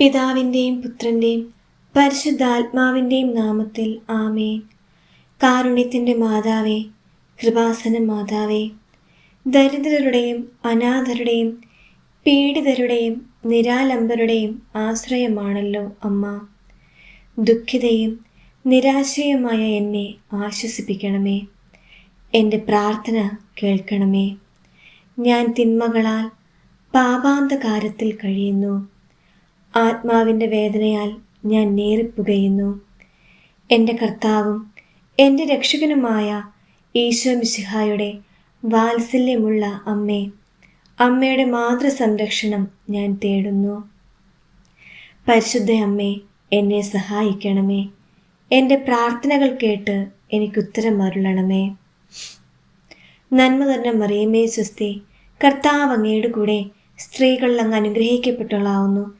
പിതാവിന്റെയും പുത്രന്റെയും പരിശുദ്ധാത്മാവിന്റെയും നാമത്തിൽ ആമേ കാരുണ്യത്തിന്റെ മാതാവേ കൃപാസന മാതാവേ ദരിദ്രരുടെയും അനാഥരുടെയും പീഡിതരുടെയും നിരാലംബരുടെയും ആശ്രയമാണല്ലോ അമ്മ. ദുഃഖിതയും നിരാശയുമായ എന്നെ ആശ്വസിപ്പിക്കണമേ. എന്റെ പ്രാർത്ഥന കേൾക്കണമേ. ഞാൻ തിന്മകളാൽ പാപാന്തകാരത്തിൽ കഴിയുന്നു. ആത്മാവിന്റെ വേദനയാൽ ഞാൻ നേരിപ്പുകയുന്നു എന്റെ കർത്താവും എന്റെ രക്ഷകനുമായ ഈശോ മിശിഹായുടെ വാത്സല്യമുള്ള അമ്മേ അമ്മയുടെ മാതൃസംരക്ഷണം ഞാൻ തേടുന്നു. പരിശുദ്ധ അമ്മേ എന്നെ സഹായിക്കണമേ. എന്റെ പ്രാർത്ഥനകൾ കേട്ട് എനിക്കുത്തരം അരുളണമേ. നന്മ തന്നെ മറിയമേ സ്വസ്തി കർത്താവ് അങ്ങയുടെ കൂടെ സ്ത്രീകളിൽ അങ്ങ് അനുഗ്രഹിക്കപ്പെട്ടവളാവുന്നു.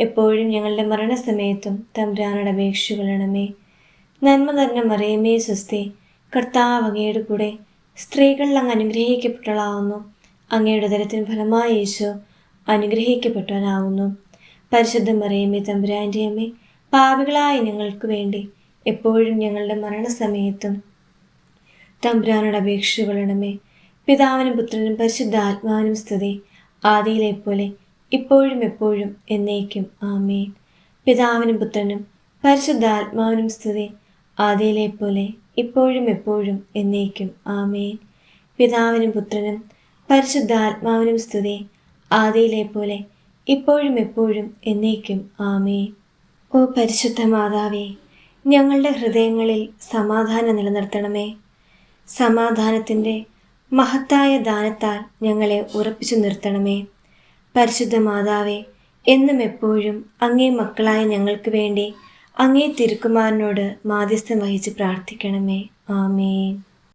എപ്പോഴും ഞങ്ങളുടെ മരണസമയത്തും തമ്പുരാനോട് അപേക്ഷകളണമേ നന്മ തന്നെ മറിയമേ സ്വസ്തി. കർത്താവ് അങ്ങയുടെ കൂടെ സ്ത്രീകളിൽ അങ്ങ് അനുഗ്രഹിക്കപ്പെട്ടവളാവുന്നു. അങ്ങയുടെ തരത്തിന് ഫലമായ യേശു അനുഗ്രഹിക്കപ്പെട്ടവനാവുന്നു. പരിശുദ്ധ മറിയമേ തമ്പുരാന്റെ അമ്മേ പാപികളായ ഞങ്ങൾക്ക് വേണ്ടി എപ്പോഴും ഞങ്ങളുടെ മരണസമയത്തും തമ്പുരാനോട് അപേക്ഷകളണമേ പിതാവിനും പുത്രനും പരിശുദ്ധ ആത്മാവിനും സ്തുതി. ആദിയിലെ പോലെ ഇപ്പോഴും എപ്പോഴും എന്നേക്കും. ആമേൻ. പിതാവിനും പുത്രനും പരിശുദ്ധാത്മാവിനും സ്തുതി ആദിയിലെ പോലെ ഇപ്പോഴും എപ്പോഴും എന്നേക്കും. ആമേൻ. പിതാവിനും പുത്രനും പരിശുദ്ധാത്മാവിനും സ്തുതി ആദിയിലെ പോലെ ഇപ്പോഴും എപ്പോഴും എന്നേക്കും. ആമേൻ. ഓ പരിശുദ്ധ മാതാവേ ഞങ്ങളുടെ ഹൃദയങ്ങളിൽ സമാധാനം നിലനിർത്തണമേ. സമാധാനത്തിന്റെ മഹത്തായ ദാനത്താൽ ഞങ്ങളെ ഉറപ്പിച്ചു നിർത്തണമേ. പരിശുദ്ധ മാതാവേ എന്നും എപ്പോഴും അങ്ങേ മക്കളായ ഞങ്ങൾക്ക് വേണ്ടി അങ്ങേ തിരുക്കുമാരനോട് മാധ്യസ്ഥം വഹിച്ച് പ്രാർത്ഥിക്കണമേ. ആമേൻ.